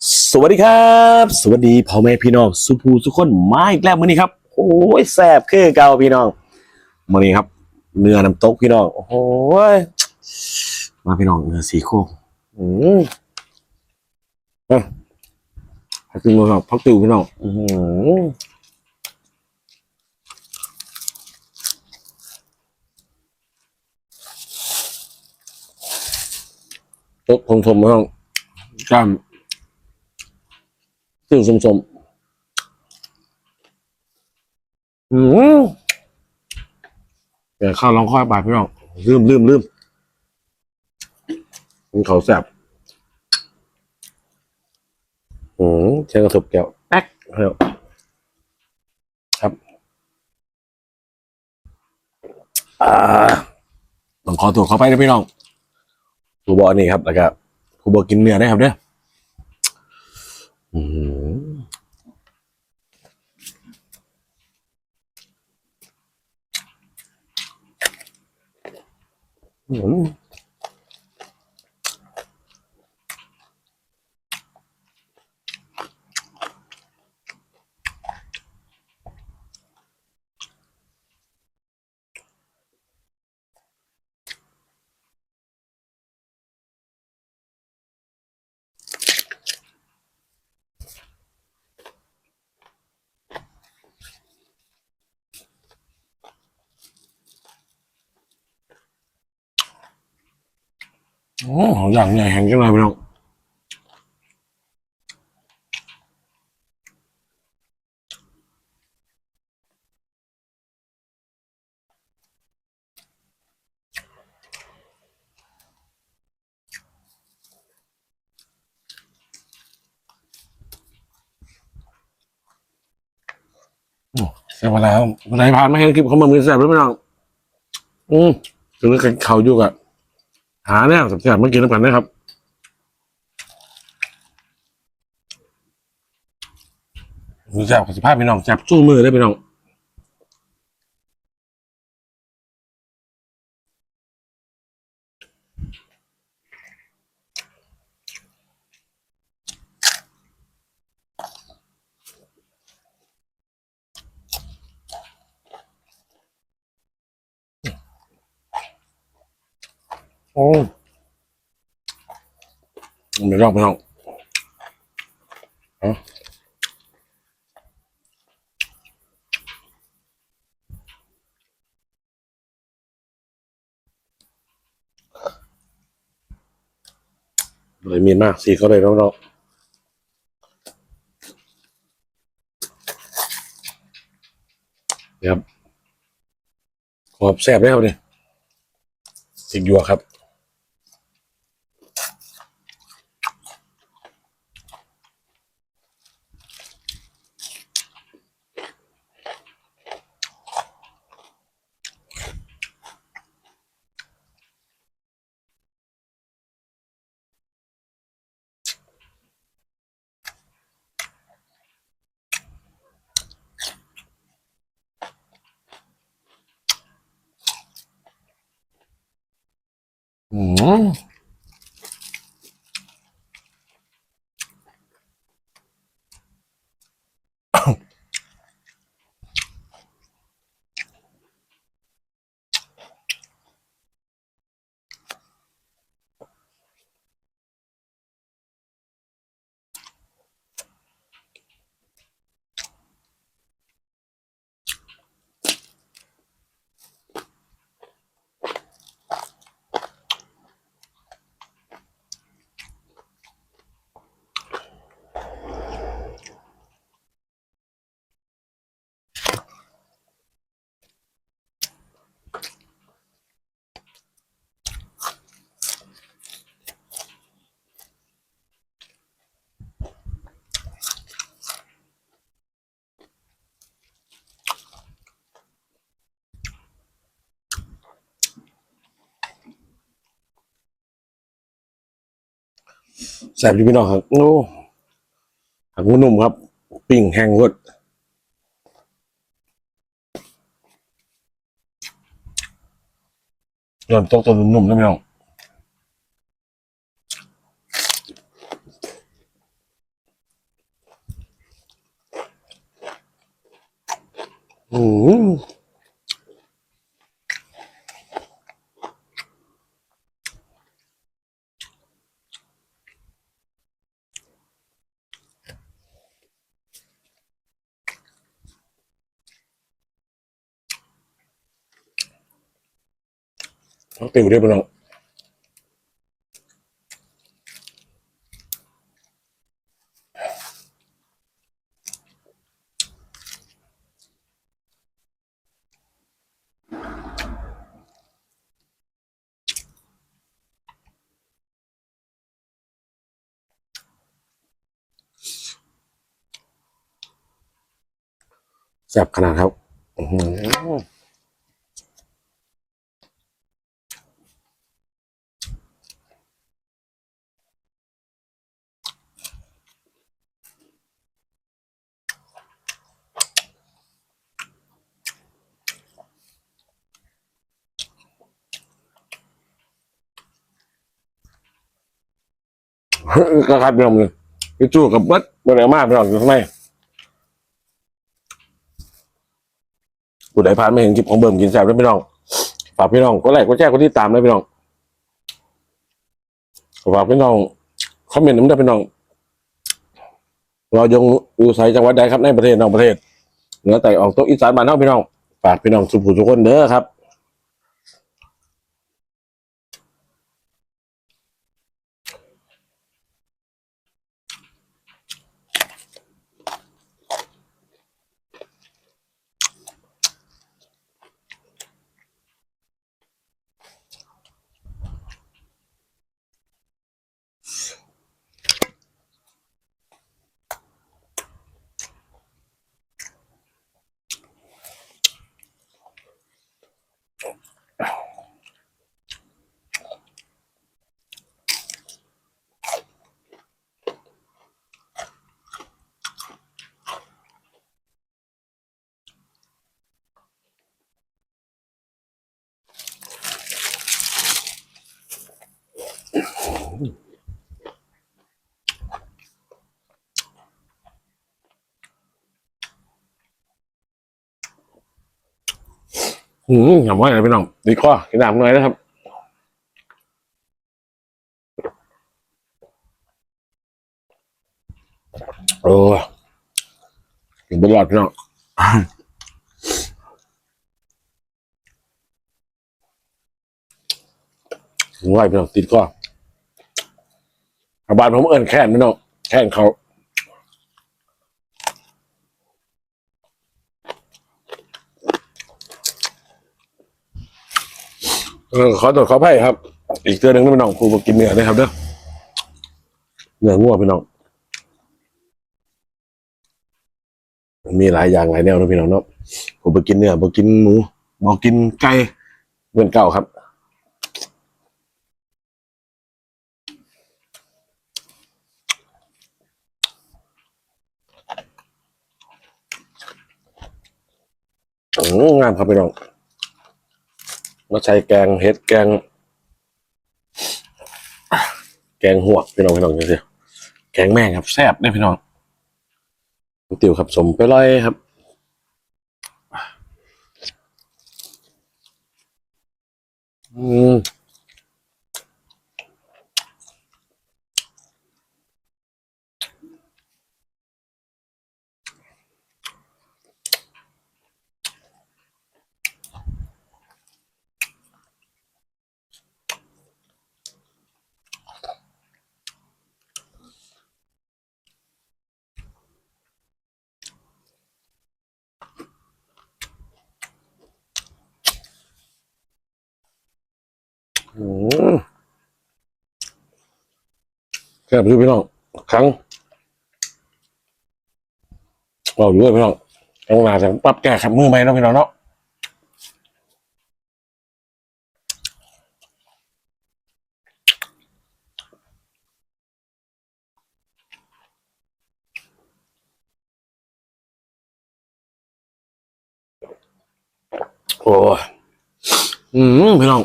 สวัสดีครับ สวัสดีพ่อแม่พี่น้องสุภูสุคนมาอีกแล้วมื้อนี้ครับ โอ้ยแซ่บคือเก่าพี่น้องมื้อนี้ครับ เนื้อน้ำตกพี่น้องโอ้ยมาพี่น้องเนื้อสีโครงอืมอ้ยพักติวพี่น้องพักติวพี่น้องอืมตกทงทมพี่น้องกล้าม ซึ่งสมสมๆอืมเดี๋ยวข้าวลองค่อยไปพี่น้องลืมลืมลืมมันเขาแสบอืมเชิงกระสุบแก้วแป๊กเฮ้ยครับ อ่าต้องขอตัวเข้าไปนะพี่น้องผู้บอกนี่ครับแล้วก็ผู้บอกกินเนื้อได้ครับเนี่ยอืม อื โอ้ของอย่างใหญ่แห่งจังเลยพี่น้องโอ้แซ่บมาแล้วนไหนผ่านมาเห็นคลิปเขามามือแซ่บแล้วพี่น้อง อืมถึงกับเขาอยู่กับ หาเนี่ยแซ่บๆมากินน้ำกันนะครับมีแซ่บกับสิภาพพี่น้องแซ่บสู้มือได้พี่น้อง อ้ไม่รอบไม่ต้องเอเลยมีนมากสีเขาเลยน้องๆนี่ครับขอบแซ่บได้ครับนี่สิกยัวครับ อื แซ่บดีพี่น้องครับโอ้หักหมูนุ่มครับ ปิ้งแห้งรสย้อนตกตัวนุ่มๆนะพี่น้อง อืม ต้องติวเรียบร้อยแซ่บขนาดครับ ก็ครับพี่น้องเลยพี่จู้กับเบิดเบิดอะไรมากพี่น้องอยู่ข้างในผู้ใดผ่านไม่เห็นคลิปของเบิ่มกินแซ่บด้วยพี่น้องฝากพี่น้องก็ไลค์ก็แชร์ก็ติดตามด้วยพี่น้องฝากพี่น้องคอมเมนต์น้ำได้พี่น้องเรายงอยู่ไสจังหวัดใดครับในประเทศนอกประเทศเหนือแต่ออกโต๊ะอีสานบ้านเฮาพี่น้องฝากพี่น้องสุภูทุกคนเด้อครับ อืมอย่าว่าอะไรพี่น้องดีข้อกินน้ำหน่อยนะครับโอ้กินไปหลอดพี่น้องงไหวพี่น้องติดข้อ อาบานผมเอินแค่นพี่น้องแค่นเขาเออขอตรวจขอไพ่ครับ อีกเตือนหนึ่งนะพี่น้องครูบอกกินเนื้อนะครับเด้อเนื้องัวพี่น้องมีหลายอย่างหลายแนวนะพี่น้องเนาะผมไปกินเนื้อบอกกินหมูบอกกินไก่เหมือนเก่าครับ อืมงามครับพี่น้องมาใช้แกงเฮ็ดแกง แกงหวกพี่น้องพี่น้องเดียวแกงแม่งครับแซ่บเนี่ยพี่น้องติ๋วครับสมไปร้อยครับอืมอืม แซ่บอยู่พี่น้องครั้งเราอยู่ด้วยพี่น้องต้องลาจากปรับแก้ขับมือไหมเนาะพี่น้องเนาะโอ้อืมพี่น้อง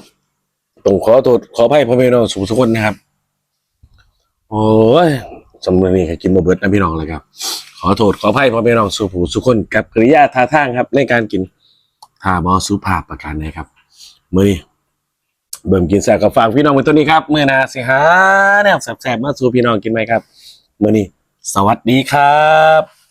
ต้องขอโทษขออภัยพ่อแม่น้องสุขทุกคนนะครับ โอ้ยสำนวนนี้ก็กินมเบิดนะพี่น้องเลยครับ ขอโทษขออภัยพ่อพี่น้องสุภูสุคนกับกริยาท่าทางครับ ในการกินทาบอสุภาพประการใดครับมือนี้เบิ่มกินแซ่บกับฟังพี่น้องเป็นตัวนี้ครับมือนาสิฮะแนวแซ่บๆมาสู่พี่น้องกินไหมครับมือนี้ สวัสดีครับ